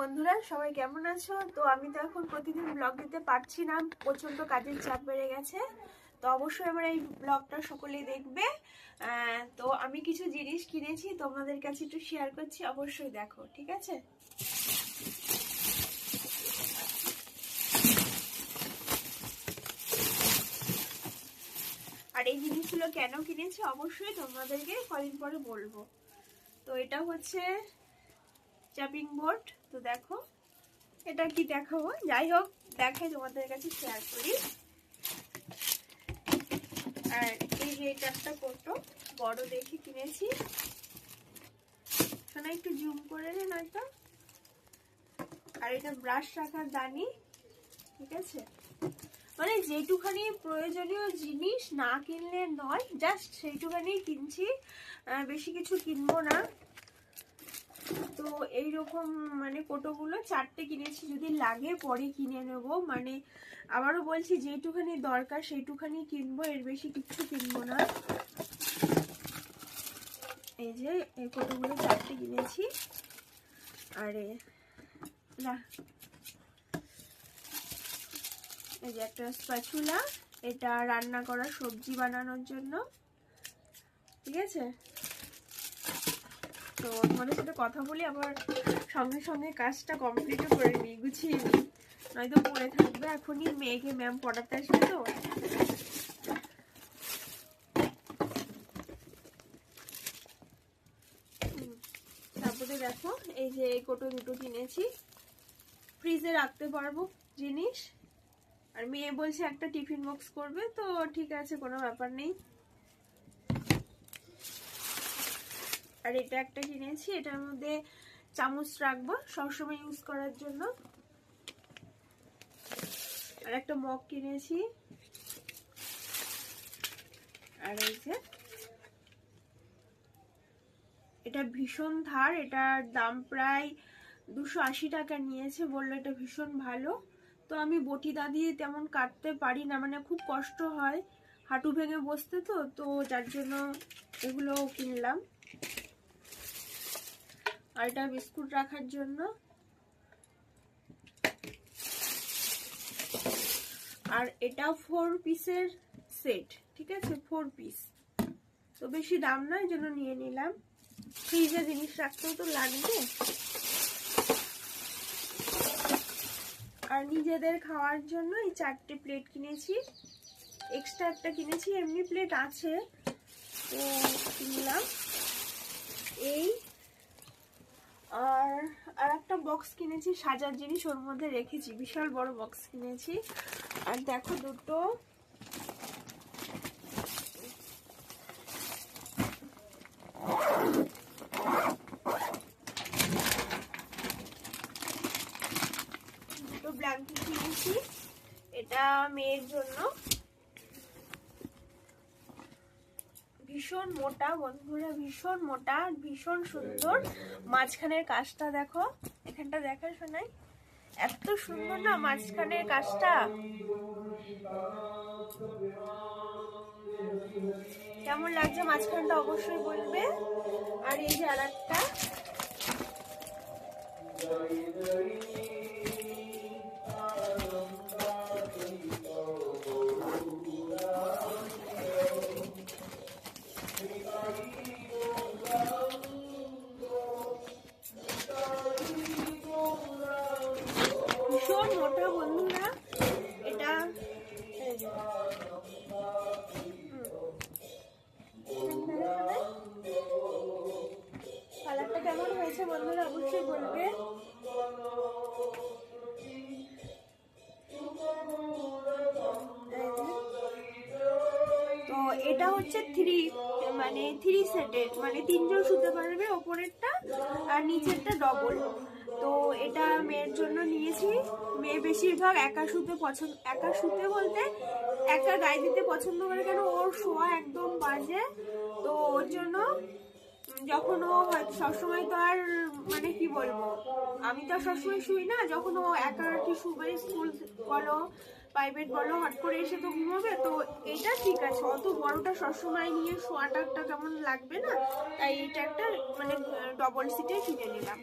বন্ধুরা, সবাই কেমন আছো? তো আমি তো এখন প্রতিদিন ব্লগ দিতে পারছি না প্রচণ্ড কাজের চাপ বেড়ে গেছে। তো অবশ্যই আমার এই ব্লগটা সকলেই দেখবে। তো আমি কিছু জিনিস কিনেছি, তোমাদের কাছে একটু শেয়ার করছি, অবশ্যই দেখো, ঠিক আছে? আর এই জিনিসগুলো কেন কিনেছি, অবশ্যই তোমাদেরকে কদিন পরে বলব। তো এটা হচ্ছে চাপিং বোর্ড তো দেখো, এটা কি দেখাবো? যাই হোক দেখে তোমাদের কাছে শেয়ার করি। আর এই যে এটা বড় দেখে কিনেছি। শোনা, একটু জুম করে নে, নয়তো। আর এটা ব্রাশ রাখার দানি, ঠিক আছে? মানে যেটুখানি প্রয়োজনীয় জিনিস না কিনলে নয় জাস্ট সেইটুখানি কিনছি। বেশি কিছু কিনবো না। তো এইরকম মানে কোটোগুলো চারটে কিনেছি। যদি লাগে পরে কিনে নেব। মানে আবারও বলছি, যেটুখানি দরকার সেইটুখানি কিনবো, এর বেশি কিছু কিনবো না। এই যে, এই কোটোগুলো চারটে কিনেছি। আরে, না। এই যে একটা স্প্যাচুলা, এটা রান্না করা সবজি বানানোর জন্য। ঠিক আছে? তো তোমাদের সাথে কথা বলি আবার সঙ্গে সঙ্গে কাজটা কমপ্লিটও করে নিই, গুছিয়ে নিই। নয়তো পড়ে থাকবে এখনই, মেয়েকে ম্যাম পড়াতে আসবে তো। তারপরে দেখো, এই যে এই কোটো দুটো কিনেছি। ফ্রিজে রাখতে পারব জিনিস। আর মেয়ে বলছে একটা টিফিন বক্স করবে, তো ঠিক আছে, কোনো ব্যাপার নেই। আর এটা একটা কিনেছি, এটার মধ্যে চামচ রাখব, সবসময় ইউজ করার জন্য। আর একটা মগ কিনেছি। আর এই যে, এটা ভীষণ ধার, এটার দাম প্রায় দুশো আশি টাকা নিয়েছে, বলল এটা ভীষণ ভালো। তো আমি বটি দিয়ে তেমন কাটতে পারি না মানে খুব কষ্ট হয়, হাঁটু ভেঙে বসতে তো তো যার জন্য এগুলো কিনলাম। আর এটা বিস্কুট রাখার জন্য। আর এটা ফোর পিসের সেট ঠিক আছে? ফোর পিস তো বেশি দাম নয় জন্য নিয়ে নিলাম। ফ্রিজে জিনিস রাখতেও তো লাগবে। আর নিজেদের খাওয়ার জন্য এই চারটে প্লেট কিনেছি। এক্সট্রা একটা কিনেছি, এমনি প্লেট আছে। তো কিনলাম। এই আর একটা বক্স কিনেছি, সাজার জিনিস ওর মধ্যে রেখেছি, বিশাল বড় বক্স কিনেছি। আর দেখো দুটো। দুটো ব্ল্যাঙ্কেট কিনেছি। এটা মেয়ের জন্য। ভীষণ মোটা বন্ধুরা, ভীষণ মোটা, ভীষণ সুন্দর। মাঝখানের কাজটা দেখো, এখানটা দেখা শোনাই এত সুন্দর না মাঝখানের কাজটা? কেমন লাগছে মাঝখানটা অবশ্যই বলবে। আর এই যে আর একটা এটা। কালারটা কেমন হয়েছে বন্ধুরা? অবশ্যই বলবে। তো এটা হচ্ছে থ্রি মানে থ্রি সেটের মানে তিনজন শুতে পারবে ওপরেরটা আর নিচেরটা ডবল তো এটা মেয়ের জন্য নিয়েছি। মেয়ে বেশিরভাগ একা শুতে পছন্দ, একা শুতে বলতে একা গায়ে দিতে পছন্দ করে কেন? ওর শোয়া একদম বাজে। তো ওর জন্য যখন ও হয়তো সবসময় তো আর মানে কি বলব? আমি তো সবসময় শুই না। যখন ও একা কি শুবে, স্কুল বলো, প্রাইভেট বলো, হট করে এসে তো ঘুমাবে, তো এটা ঠিক আছে। অত বড়টা সবসময় নিয়ে শোয়াটা একটা কেমন লাগবে না? তাই এটা একটা মানে ডবল সিটে কিনে নিলাম।